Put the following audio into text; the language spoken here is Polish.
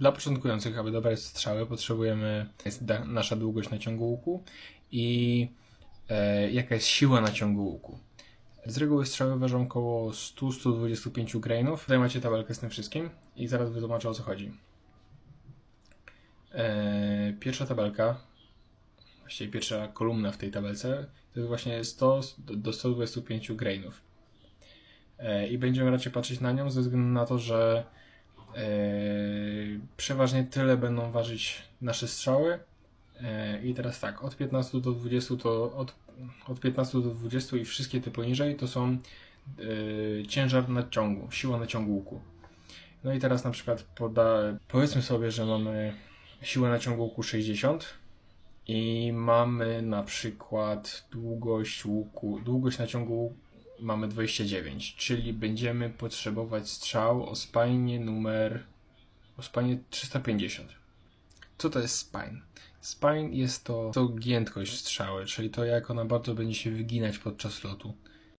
Dla początkujących, aby dobrać strzały, potrzebujemy jest nasza długość naciągu łuku i e, jaka jest siła naciągu łuku. Z reguły strzały ważą około 100-125 grainów. Tutaj macie tabelkę z tym wszystkim i zaraz wytłumaczę o co chodzi. E, pierwsza tabelka, właściwie pierwsza kolumna w tej tabelce, to jest właśnie 100 do- do 125 grainów. E, I będziemy raczej patrzeć na nią ze względu na to, że przeważnie tyle będą ważyć nasze strzały. E, I teraz tak, od 15 do 20 to od, od 15 do 20 i wszystkie te poniżej to są e, ciężar naciągu, siła naciągu łuku. No i teraz na przykład poda, powiedzmy sobie, że mamy siłę naciągu łuku 60 i mamy na przykład długość łuku, długość naciągu mamy 29, czyli będziemy potrzebować strzał o spajnie numer o spajnie 350. Co to jest spine? Spine jest to, to giętkość strzały, czyli to jak ona bardzo będzie się wyginać podczas lotu.